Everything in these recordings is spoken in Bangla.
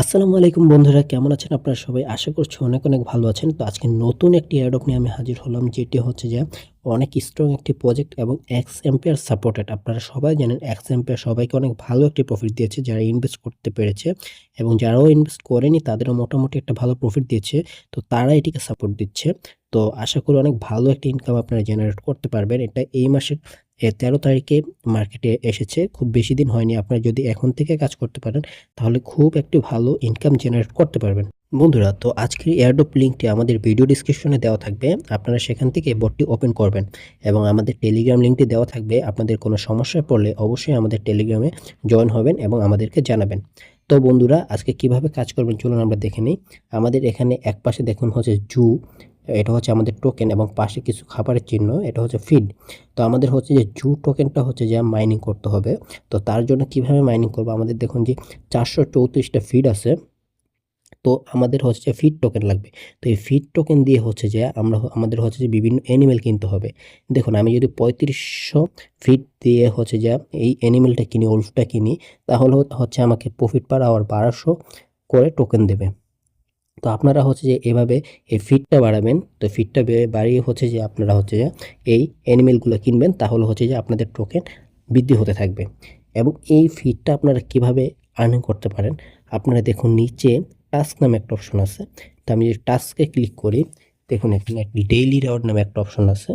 আসসালামু আলাইকুম বন্ধুরা, কেমন আছেন আপনারা সবাই? আশা করছি অনেক অনেক ভালো আছেন। তো আজকে নতুন একটি অ্যাডপ নিয়ে আমি হাজির হলাম, যেটি হচ্ছে যে অনেক স্ট্রং একটি প্রজেক্ট এবং এক্স এম্পিয়ার সাপোর্টেড আপনারা সবাই জানেন এক্স এম্পেয়ার সবাইকে অনেক ভালো একটি প্রফিট দিয়েছে, যারা ইনভেস্ট করতে পেরেছে এবং যারাও ইনভেস্ট করেনি, তাদেরও মোটামুটি একটা ভালো প্রফিট দিয়েছে। তো তারা এটিকে সাপোর্ট দিচ্ছে। তো আশা করি অনেক ভালো একটা ইনকাম আপনারা জেনারেট করতে পারবেন। এটা এই মাসের তেরো তারিখে মার্কেটে এসেছে। খুব বেশি দিন হয়নি। আপনারা যদি এখন থেকে কাজ করতে পারেন, তাহলে খুব একটি ভালো ইনকাম জেনারেট করতে পারবেন। বন্ধুরা, তো আজকের এয়ারড্রপ লিঙ্কটি আমাদের ভিডিও ডিসক্রিপশনে দেওয়া থাকবে। আপনারা সেখান থেকে বটটি ওপেন করবেন এবং আমাদের টেলিগ্রাম লিঙ্কটি দেওয়া থাকবে। আপনাদের কোনো সমস্যায় পড়লে অবশ্যই আমাদের টেলিগ্রামে জয়েন হবেন এবং আমাদেরকে জানাবেন। তো বন্ধুরা, আজকে কীভাবে কাজ করবেন চলুন আমরা দেখে নিই। আমাদের এখানে এক পাশে দেখুন হচ্ছে জু এটা হচ্ছে আমাদের টোকেন এবং পাশে কিছু খাবারের চিহ্ন, এটা হচ্ছে ফিড তো আমাদের হচ্ছে যে জু টোকেনটা হচ্ছে যে মাইনিং করতে হবে। তো তার জন্য কীভাবে মাইনিং করব? আমাদের দেখুন যে চারশো চৌত্রিশটা ফিড আছে। তো আমাদের হচ্ছে যে ফিড টোকেন লাগবে। তো এই ফিড টোকেন দিয়ে হচ্ছে যে আমরা আমাদের হচ্ছে যে বিভিন্ন অ্যানিমেল কিনতে হবে। দেখুন, আমি যদি পঁয়ত্রিশশো ফিট দিয়ে হচ্ছে যে এই অ্যানিমেলটা কিনি, ওলফটা কিনি, তাহলে হচ্ছে আমাকে প্রফিট পার আওয়ার বারোশো করে টোকেন দেবে। তো আপনারা হচ্ছে যে এভাবে এই ফিটটা বাড়াবেন, তো ফিটটা বাড়িয়ে হচ্ছে যে আপনারা হচ্ছে যে এই অ্যানিমেলগুলো কিনবেন, তাহলে হচ্ছে যে আপনাদের টোকেন বৃদ্ধি হতে থাকবে। এবং এই ফিটটা আপনারা কীভাবে আর্নিং করতে পারেন, আপনারা দেখুন নিচে টাস্ক নামে একটা অপশন আছে। তো আমি যদি টাস্কে ক্লিক করি, দেখুন এখানে ডেইলি রেওয়ার্ড নামে একটা অপশন আছে।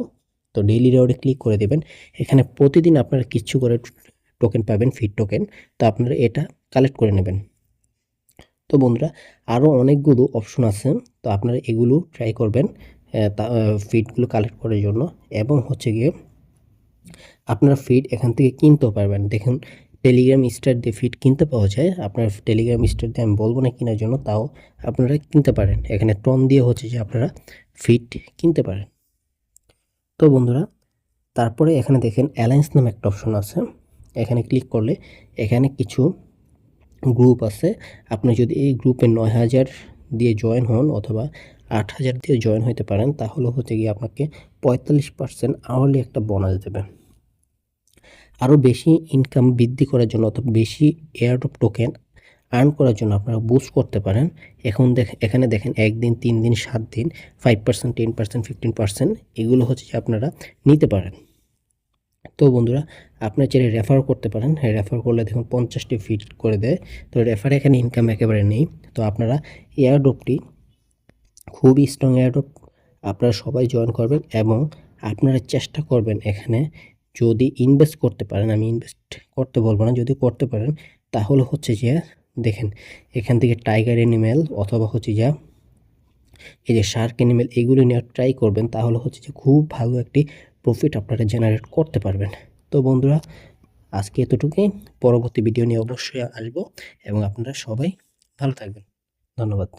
তো ডেইলি রেওয়ার্ডে ক্লিক করে দেবেন, এখানে প্রতিদিন আপনারা কিছু করে টোকেন পাবেন ফিট টোকেন তো আপনারা এটা কালেক্ট করে নেবেন। তো বন্ধুরা আরও অনেকগুলো অপশন আছে, তো আপনারা এগুলো ট্রাই করবেন ফিডগুলো কালেক্ট করার জন্য। এবং হচ্ছে গিয়ে আপনারা ফিড এখান থেকে কিনতেও পারবেন। দেখুন টেলিগ্রাম স্টার দিয়ে ফিড কিনতে পাওয়া যায়। আপনার টেলিগ্রাম স্টার দিয়ে আমি বলব না কেনার জন্য, তাও আপনারা কিনতে পারেন। এখানে টন দিয়ে হচ্ছে যে আপনারা ফিড কিনতে পারেন। তো বন্ধুরা, তারপরে এখানে দেখেন অ্যালায়েন্স নামে একটা অপশন আছে। এখানে ক্লিক করলে এখানে কিছু গ্রুপ আছে, আপনি যদি এই গ্রুপে নয় হাজার দিয়ে জয়েন হন অথবা আট হাজার দিয়ে জয়েন হতে পারেন, তাহলে হচ্ছে গিয়ে আপনাকে পঁয়তাল্লিশ পার্সেন্ট আওয়ারলি একটা বোনাস দেবে। আরও বেশি ইনকাম বৃদ্ধি করার জন্য অথবা বেশি এয়ারড্রপ টোকেন আর্ন করার জন্য আপনারা বুস্ট করতে পারেন। এখন দেখ, এখানে দেখেন একদিন তিন দিন, সাত দিন five percent ten percent fifteen percent এগুলো হচ্ছে যে আপনারা নিতে পারেন। তো বন্ধুরা, আপনার চাইলে রেফার করতে পারেন। রেফার করলে দেখুন পঞ্চাশটি ফিট করে দেয়। তো রেফার এখানে ইনকাম একেবারে নেই। তো আপনারা এয়ারড্রপটি খুবই স্ট্রং এয়ারড্রপ আপনারা সবাই জয়েন করবেন এবং আপনারা চেষ্টা করবেন এখানে যদি ইনভেস্ট করতে পারেন, আমি ইনভেস্ট করতে বলব না, যদি করতে পারেন, তাহলে হচ্ছে যে, দেখেন, এখান থেকে টাইগার এনিমেল অথবা হচ্ছে যা, এই যে শার্ক এনিমেল এগুলো নেওয়ার ট্রাই করবেন, তাহলে হচ্ছে যে খুব ভালো একটি প্রফিট আপনারা জেনারেট করতে পারবেন। তো বন্ধুরা, আজকে এতটুকুই। পরবর্তী ভিডিও নিয়ে অবশ্যই আসব এবং আপনারা সবাই ভালো থাকবেন। ধন্যবাদ।